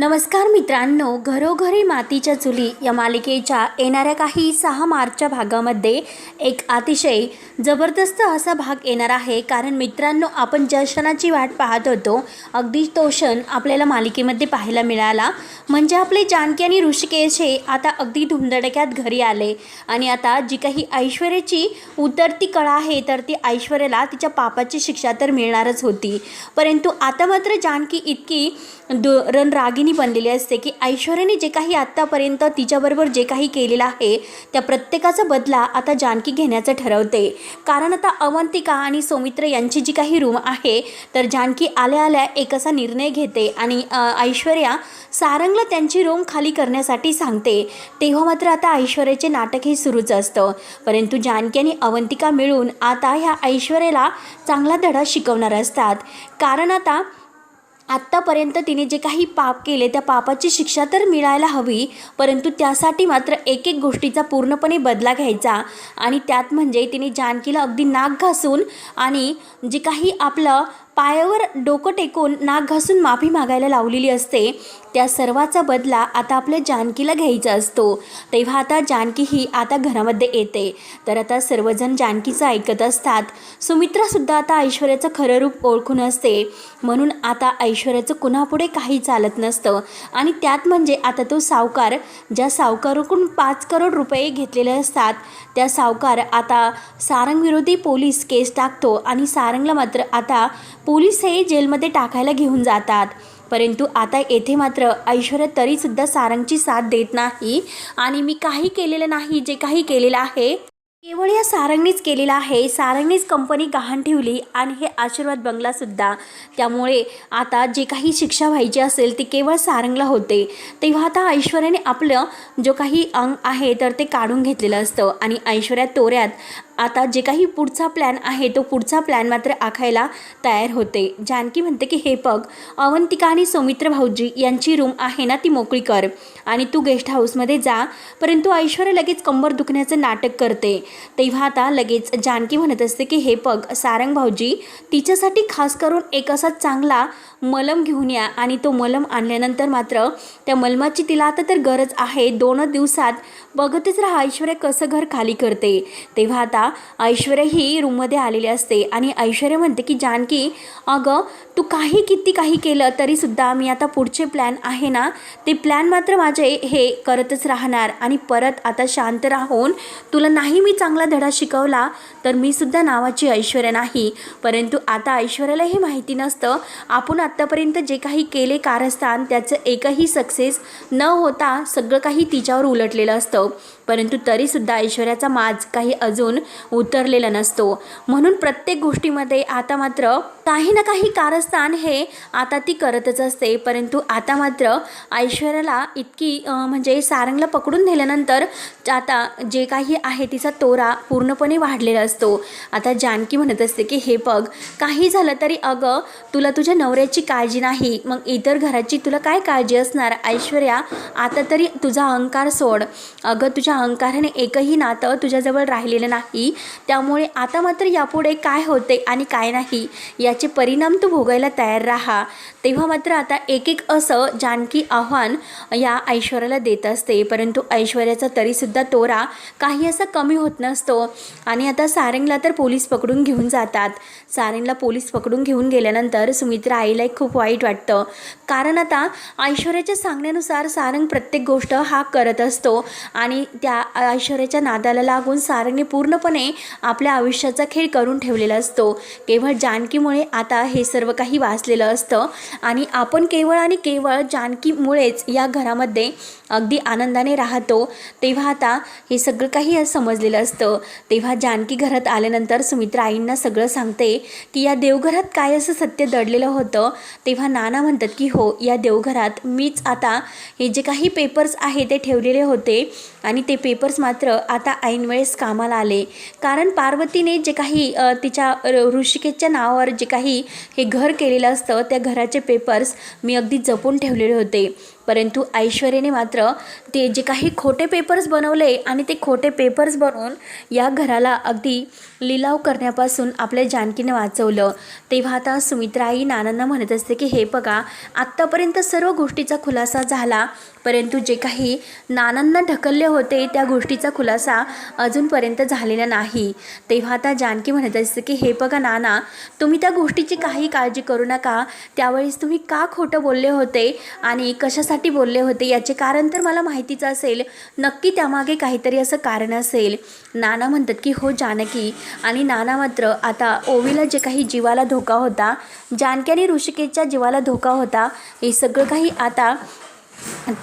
नमस्कार मित्रांनो घरोघरी मातीच्या चुली या मालिकेच्या येणाऱ्या काही सहा मार्चच्या भागामध्ये एक अतिशय जबरदस्त असा भाग येणार आहे. कारण मित्रांनो आपण ज्या क्षणाची वाट पाहत होतो अगदी तो क्षण आपल्याला मालिकेमध्ये पाहायला मिळाला. म्हणजे आपले जानकी आणि ऋषिकेश हे आता अगदी धुमधडक्यात घरी आले. आणि आता जी काही ऐश्वर्याची उतरती कळा आहे तर ती ऐश्वर्याला तिच्या पापाची शिक्षा तर मिळणारच होती. परंतु आता मात्र जानकी इतकी दु कहाणी बनलेली असते की ऐश्वर्याने जे काही आत्तापर्यंत तिच्याबरोबर जे काही केलेलं आहे त्या प्रत्येकाचा बदला आता जानकी घेण्याचं ठरवते. कारण आता अवंतिका आणि सौमित्र यांची जी काही रूम आहे तर जानकी आल्या आल्या एक असा निर्णय घेते आणि ऐश्वर्या सारंगला त्यांची रूम खाली करण्यासाठी सांगते. तेव्हा मात्र आता ऐश्वर्याचे नाटक हे सुरूच असतं. परंतु जानकी आणि अवंतिका मिळून आता ह्या ऐश्वर्याला चांगला धडा शिकवणार असतात. कारण आता आत्तापर्यंत तिने जे काही पाप केले त्या पापाची शिक्षा तर मिळायला हवी परंतु त्यासाठी मात्र एक एक गोष्टीचा पूर्णपणे बदला घ्यायचा. आणि त्यात म्हणजे तिने जानकीला अगदी नाक घासून आणि जे काही आपलं पायावर डोकं टेकून नाक घासून माफी मागायला लावलेली असते. त्या सर्वाचा बदला आता आपल्या जानकीला घ्यायचा असतो. तेव्हा आता जानकी ही आता घरामध्ये येते. तर आता सर्वजण जानकीचं ऐकत असतात. सुमित्रासुद्धा आता ऐश्वर्याचं खरं रूप ओळखून असते. म्हणून आता ऐश्वर्याचं कुणापुढे काही चालत नसतं. आणि त्यात म्हणजे आता तो सावकार ज्या सावकाराकडून पाच करोड रुपये घेतलेले असतात त्या सावकार आता सारंगविरोधी पोलीस केस टाकतो आणि सारंगला मात्र आता पोलीस हे जेलमध्ये टाकायला घेऊन जातात. परंतु आता येथे मात्र ऐश्वर्या तरीसुद्धा सारंगची साथ देत नाही आणि मी काही केलेलं नाही जे काही केलेलं आहे केवळ या सारंगनीच केलेलं आहे. सारंगनीच कंपनी गहाण ठेवली आणि हे आशीर्वाद बंगलासुद्धा. त्यामुळे आता जे काही शिक्षा व्हायची असेल ती केवळ सारंगला होते. तेव्हा आता ऐश्वर्याने आपलं जो काही अंग आहे तर ते काढून घेतलेलं असतं आणि ऐश्वर्या तोऱ्यात आता जे काही पुढचा प्लॅन आहे तो पुढचा प्लॅन मात्र आखायला तयार होते. जानकी म्हणते की हे बघ अवंतिका आणि सौमित्र भाऊजी यांची रूम आहे ना ती मोकळी कर आणि तू गेस्ट हाऊसमध्ये जा परंतु ऐश्वर्या लगेच कंबर दुखण्याचं नाटक करते. तेव्हा आता लगेच जानकी म्हणत असते की हे बघ सारंग भाऊजी तिच्यासाठी खास करून एक असा चांगला मलम घेऊन या आणि तो मलम आणल्यानंतर मात्र त्या मलमाची तिला आता तर गरज आहे. दोनच दिवसात बघतच राहा ऐश्वर्या कसं घर खाली करते. तेव्हा आता ऐश्वर्या ही रूममध्ये आलेली असते आणि ऐश्वर्या म्हणते की जानकी अगं तू काही किती काही केलं तरीसुद्धा मी आता पुढचे प्लॅन आहे ना? ते प्लॅन मात्र माझे हे करतच राहणार आणि परत आता शांत राहून तुला नाही मी चांगला धडा शिकवला तर मी सुद्धा नावाची ऐश्वर्या नाही. परंतु आता ऐश्वर्याला हे माहिती नसतं. आपण आत्तापर्यंत जे काही केले कारस्थान त्याचं एकही सक्सेस न होता सगळं काही तिच्यावर उलटलेलं असतं. परंतु तरीसुद्धा ऐश्वर्याचा माज काही अजून उतरलेला नसतो. म्हणून प्रत्येक गोष्टीमध्ये आता मात्र काही ना काही कारस्थान हे आता ती करतच असते. परंतु आता मात्र ऐश्वर्याला इतकी म्हणजे सारंगला पकडून नेल्यानंतर आता जे काही आहे तिचा तोरा पूर्णपणे वाढलेला असतो. आता जानकी म्हणत असते की हे बघ काही झालं तरी अगं तुला तुझ्या नवऱ्याची काळजी नाही. मग इतर घराची तुला काय काळजी असणार? ऐश्वर्या आता तरी तुझा अहंकार सोड. अगं तुझ्या अहंकाराने एकही नातं तुझ्याजवळ राहिलेलं नाही. त्यामुळे आता मात्र यापुढे काय होते आणि काय नाही याचे परिणाम तू भोगायला तयार राहा. तेव्हा मात्र आता एक एक असं जानकी आव्हान या ऐश्वर्याला देत असते. परंतु ऐश्वर्याचा तरीसुद्धा तोरा काही असा कमी होत नसतो. आणि आता सारंगला तर पोलीस पकडून घेऊन जातात. सारंगला पोलीस पकडून घेऊन गेल्यानंतर सुमित्रा आईला एक खूप वाईट वाटतं. कारण आता ऐश्वर्याच्या सांगण्यानुसार सारंग प्रत्येक गोष्ट हा करत असतो. आणि त्या ऐश्वर्याच्या नादाला लागून सारंगने पूर्णपणे आपल्या आयुष्याचा खेळ करून ठेवलेला असतो. केवळ जानकीमुळे आता हे सर्व काही वाचलेलं असतं. आणि आपण केवळ आणि केवळ जानकीमुळेच या घरामध्ये अगदी आनंदाने राहतो तेव्हा आता हे सगळं काही समजलेलं असतं. तेव्हा जानकी घरात आल्यानंतर सुमित्रा आईंना सगळं सांगते की या देवघरात काय असं सत्य दडलेलं होतं? तेव्हा नाना म्हणतात की हो या देवघरात मीच आता हे जे काही पेपर्स आहे ते ठेवलेले होते आणि ते पेपर्स मात्र आता ऐनवेळेस कामाला आले. कारण पार्वतीने जे काही तिच्या ऋषिकेशच्या नावावर जे काही हे घर केलेलं असतं त्या घराचे पेपर्स मी अगदी जपून ठेवलेले होते. परंतु ऐश्वर्याने मात्र ते जे काही खोटे पेपर्स बनवले आणि ते खोटे पेपर्स बनवून या घराला अगदी लिलाव करण्यापासून आपल्या जानकीने वाचवलं. तेव्हा आता सुमित्राई नानांना म्हणत असते की हे बघा आत्तापर्यंत सर्व गोष्टीचा खुलासा झाला परंतु जे काही नानांना ढकलले होते त्या गोष्टीचा खुलासा अजूनपर्यंत झालेला नाही. तेव्हा आता जानकी म्हणत असते की हे बघा नाना तुम्ही त्या गोष्टीची काही काळजी करू नका. त्यावेळेस तुम्ही का खोटं बोलले होते आणि कशासाठी बोलले होते? याचे कारण तर मला माहितीच असेल नक्की त्यामागे काहीतरी असं कारण असेल. नाना म्हणतात की हो जानकी. आणि नाना मात्र आता ओवीला जे काही जीवाला धोका होता जानकी आणि ऋषिकेशच्या जीवाला धोका होता हे सगळं काही आता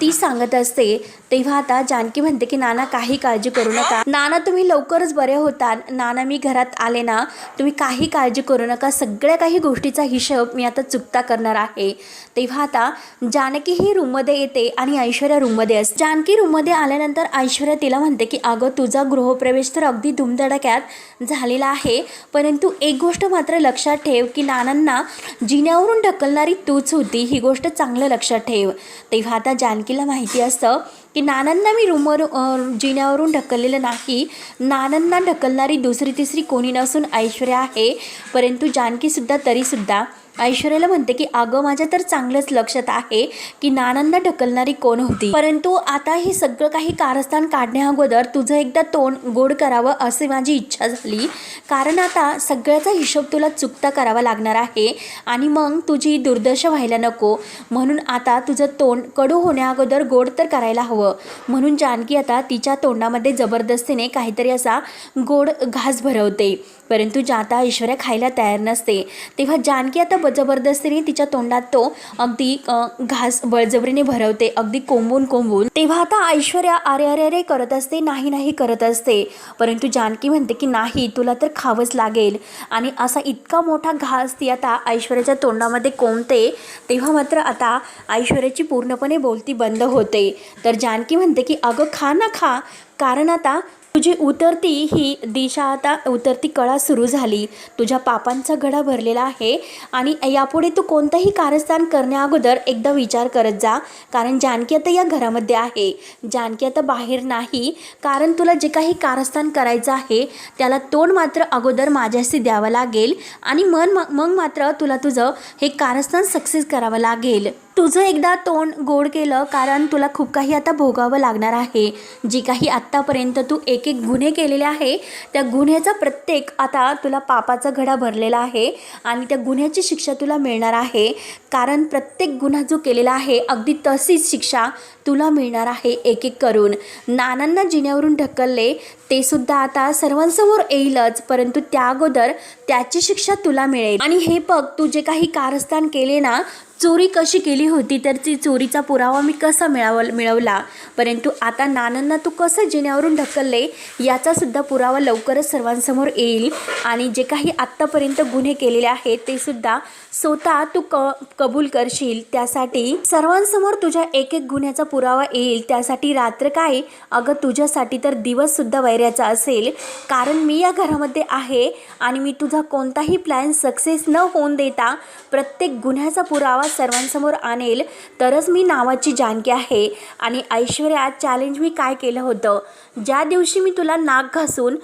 ती सांगत असते. तेव्हा आता जानकी म्हणते की नाना काही काळजी करू नका. नाना तुम्ही लवकरच बरे होतात. नाना मी घरात आले ना तुम्ही काही काळजी करू नका. सगळ्या काही गोष्टीचा हिशोब मी आता चुकता करणार आहे. तेव्हा आता जानकी ही रूममध्ये येते आणि ऐश्वर्या रूममध्ये असते जानकी रूममध्ये आल्यानंतर ऐश्वर्या तिला म्हणते की अगं तुझा गृहप्रवेश तर अगदी धुमधडाक्यात झालेला आहे. परंतु एक गोष्ट मात्र लक्षात ठेव की नानांना जिन्यावरून ढकलणारी तूच होती. ही गोष्ट चांगलं लक्षात ठेव. तेव्हा आता जानकीला माहिती असतं की नानांना मी रूमवर जिन्यावरून ढकललेलं नाही. नानांना ढकलणारी दुसरी तिसरी कोणी नसून ऐश्वर्या आहे. परंतु जानकीसुद्धा तरीसुद्धा ऐश्वर्याला म्हणते की अगं माझ्या तर चांगलंच लक्षात आहे की नानांना ढकलणारी कोण होती. परंतु आता हे सगळं काही कारस्थान काढण्या अगोदर तुझं एकदा तोंड गोड करावं असे माझी इच्छा झाली. कारण आता सगळ्याचा हिशोब तुला चुकता करावा लागणार आहे आणि मग तुझी दुर्दशा व्हायला नको. म्हणून आता तुझं तोंड कडू होण्या अगोदर गोड तर करायला हवं. म्हणून जानकी आता तिच्या तोंडामध्ये जबरदस्तीने काहीतरी असा गोड घास भरवते. परंतु जाता ऐश्वर्या खायला तयार नसते तेव्हा जानकी आता जबरदस्तीने तिच्या तोंडात तो अगदी घास बळजबरीने भरवते अगदी कोंबून कोंबून. तेव्हा आता ऐश्वर्या अरे अरे अरे करत असते नाही नाही करत असते. परंतु जानकी म्हणते की नाही तुला तर खावंच लागेल. आणि असा इतका मोठा घास ती आता ऐश्वर्याच्या तोंडामध्ये कोंबते तेव्हा मात्र आता ऐश्वर्याची पूर्णपणे बोलती बंद होते. तर जानकी म्हणते की अगं खा ना खा. कारण आता तुझी उतरती ही दिशा आता उतरती कळा सुरू झाली. तुझ्या पापांचा घडा भरलेला आहे आणि यापुढे तू कोणतंही कारस्थान करण्या अगोदर एकदा विचार करत जा. कारण जानकी आता या घरामध्ये आहे. जानकी आता बाहेर नाही. कारण तुला जे काही कारस्थान करायचं आहे त्याला तोंड मात्र अगोदर माझ्याशी द्यावं लागेल आणि मन मग मात्र तुला तुझं हे कारस्थान सक्सेस करावं लागेल. तुझं एकदा तोंड गोड केलं कारण तुला खूप काही आता भोगावं लागणार आहे. जी काही आत्तापर्यंत तू एक एक गुन्हे केलेले आहे त्या गुन्ह्याचा प्रत्येक आता तुला पापाचा घडा भरलेला आहे आणि त्या गुन्ह्याची शिक्षा तुला मिळणार आहे. कारण प्रत्येक गुन्हा जो केलेला आहे अगदी तशीच शिक्षा तुला मिळणार आहे एक एक करून. नानांना जिन्यावरून ढकलले ते सुद्धा आता सर्वांसमोर येईलच परंतु त्या अगोदर त्याची शिक्षा तुला मिळेल. आणि हे बघ तू जे काही कारस्थान केले ना चोरी कशी केली होती तर ती चोरीचा पुरावा मी कसा मिळाव मिळवला? परंतु आता नानांना तू कसं जिन्यावरून ढकलले याचासुद्धा पुरावा लवकरच सर्वांसमोर येईल. आणि जे काही आत्तापर्यंत गुन्हे केलेले आहेत ते सुद्धा स्वतः तू क कबूल करशील. त्यासाठी सर्वांसमोर तुझ्या एक एक गुन्ह्याचा पुरावा येईल. त्यासाठी रात्र काय? अगं तुझ्यासाठी तर दिवससुद्धा वैऱ्याचा असेल. कारण मी या घरामध्ये आहे आणि मी तुझा कोणताही प्लॅन सक्सेस न होऊन देता प्रत्येक गुन्ह्याचा पुरावा सर्वांसमोर आणेल तरच मी नावाची जानकी आहे. आणि ऐश्वर्या चॅलेंज मी काय केलं होतं? ज्या दिवशी मी तुला नाक घासून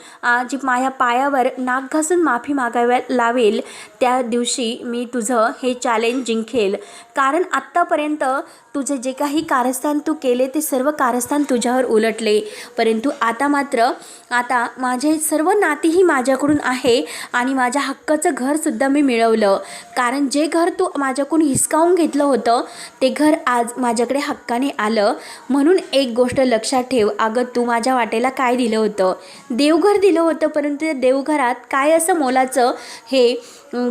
जी माझ्या पायावर नाक घासून माफी मागाव्या लावेल त्या दिवशी मी तुझं हे चॅलेंज जिंकेल कारण आत्तापर्यंत तुझे जे काही कारस्थान तू केले ते सर्व कारस्थान तुझ्यावर उलटले. परंतु आता मात्र आता माझे सर्व नातीही माझ्याकडून आहे आणि माझ्या हक्काचं घरसुद्धा मी मिळवलं. कारण जे घर तू माझ्याकडून हिसकावून घेतलं होतं ते घर आज माझ्याकडे हक्काने आलं. म्हणून एक गोष्ट लक्षात ठेव. अगं तू माझ्या वाटेला काय दिलं होतं? देवघर दिलं होतं परंतु त्या देवघरात काय असं मोलाचं हे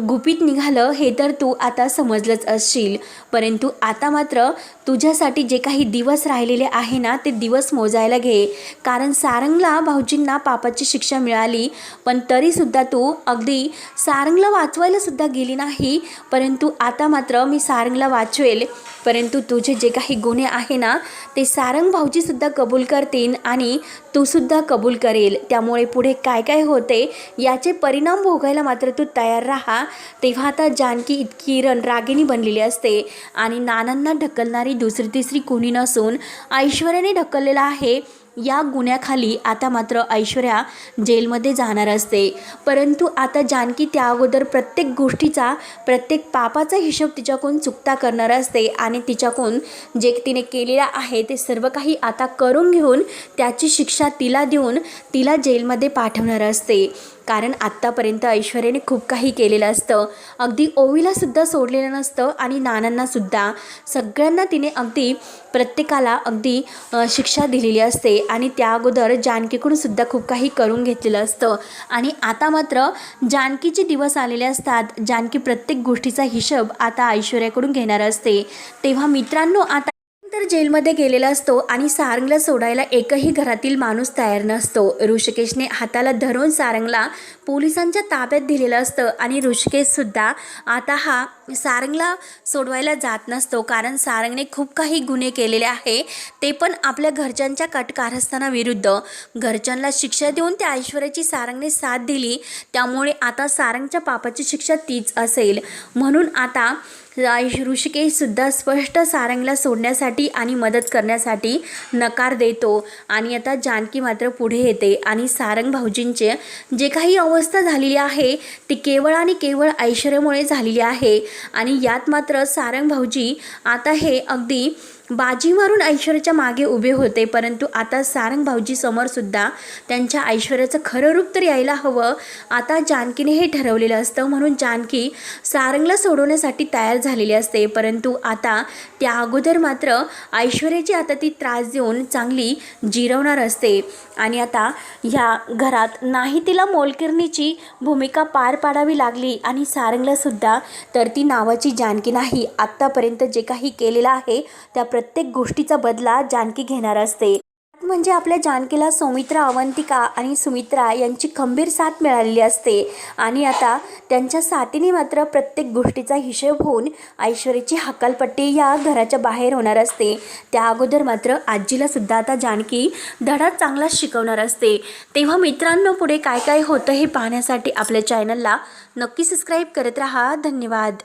गुपित निघालं हे तर तू आता समजलंच असशील. परंतु आता मात्र तुझ्यासाठी जे काही दिवस राहिलेले आहे ना ते दिवस मोजायला घे. कारण सारंगला भाऊजींना पापाची शिक्षा मिळाली पण तरीसुद्धा तू अगदी सारंगला वाचवायला सुद्धा गेली नाही. परंतु आता मात्र मी सारंगला वाचवेल. परंतु तुझे जे काही गुन्हे आहे ना ते सारंग भाऊजीसुद्धा कबूल करतील आणि तूसुद्धा कबूल करेल. त्यामुळे पुढे काय काय होते याचे परिणाम भोगायला मात्र तू तयार राहा. तेव्हा आता जानकी इतकी रणरागिणी बनलेली असते आणि नानांना ढकलणारी आणि दुसरी तिसरी कोणी नसून ऐश्वर्याने ढकललेला आहे. या गुन्ह्याखाली आता मात्र ऐश्वर्या जेलमध्ये जाणार असते. परंतु आता जानकी त्या अगोदर प्रत्येक गोष्टीचा प्रत्येक पापाचा हिशोब तिच्याकडून चुकता करणार असते आणि तिच्याकडून जे तिने केलेलं आहे ते सर्व काही आता करून घेऊन त्याची शिक्षा तिला देऊन तिला जेलमध्ये पाठवणार असते. कारण आत्तापर्यंत ऐश्वर्याने खूप काही केलेलं असतं. अगदी ओवीलासुद्धा सोडलेलं नसतं आणि नानांनासुद्धा सगळ्यांना तिने अगदी प्रत्येकाला अगदी शिक्षा दिलेली असते आणि त्या अगोदर जानकीकडून सुद्धा खूप काही करून घेतलेलं असतं. आणि आता मात्र जानकीचे दिवस आलेले असतात. जानकी प्रत्येक गोष्टीचा हिशोब आता ऐश्वर्याकडून घेणार असते. तेव्हा मित्रांनो आता तर जेलमध्ये गेलेला असतो आणि सारंगला सोडायला एकही घरातील माणूस तयार नसतो. ऋषिकेशने हाताला धरून सारंगला पोलिसांच्या ताब्यात दिलेलं असतं आणि ऋषिकेशसुद्धा आता हा सारंगला सोडवायला जात नसतो कारण सारंगने खूप काही गुन्हे केलेले आहे. ते पण आपल्या घरच्यांच्या कटकारस्थानाविरुद्ध घरच्यांना शिक्षा देऊन त्या ऐश्वर्याची सारंगने साथ दिली. त्यामुळे आता सारंगच्या पापाची शिक्षा तीच असेल. म्हणून आता ऐश- ऋषिकेशसुद्धा स्पष्ट सारंगला सोडण्यासाठी आणि मदत करण्यासाठी नकार देतो. आणि आता जानकी मात्र पुढे येते. आणि सारंग भाऊजींचे जे काही अवस्था झालेली आहे ती केवळ आणि केवळ ऐश्वर्यामुळे झालेली आहे. आणि यात मात्र सारंग भाऊजी आता हे अगदी बाजी मारून ऐश्वर्याच्या मागे उभे होते परंतु आता सारंग भाऊजी समोरसुद्धा त्यांच्या ऐश्वर्याचं खरं रूप तर यायला हवं. आता जानकीने हे ठरवलेलं असतं म्हणून जानकी सारंगला सोडवण्यासाठी तयार झालेली असते. परंतु आता त्या अगोदर मात्र ऐश्वर्याची आता ती त्रास देऊन चांगली जिरवणार असते. आणि आता ह्या घरात नाही तिला मोलकिरणीची भूमिका पार पाडावी लागली आणि सारंगलासुद्धा तर ती नावाची जानकी नाही. आत्तापर्यंत जे काही केलेलं आहे त्या प्रत्येक गोष्टीचा बदला जानकी घेणार असते. म्हणजे आपल्या जानकीला सौमित्रा अवंतिका आणि सुमित्रा यांची खंबीर साथ मिळालेली असते. आणि आता त्यांच्या साथीने मात्र प्रत्येक गोष्टीचा हिशेब होऊन ऐश्वर्याची हकालपट्टी या घराच्या बाहेर होणार असते. त्या अगोदर मात्र आजीला सुद्धा आता जानकी धडा चांगला शिकवणार असते. तेव्हा मित्रांनो पुढे काय काय होतं हे पाहण्यासाठी आपल्या चॅनलला नक्की सबस्क्राईब करत राहा. धन्यवाद.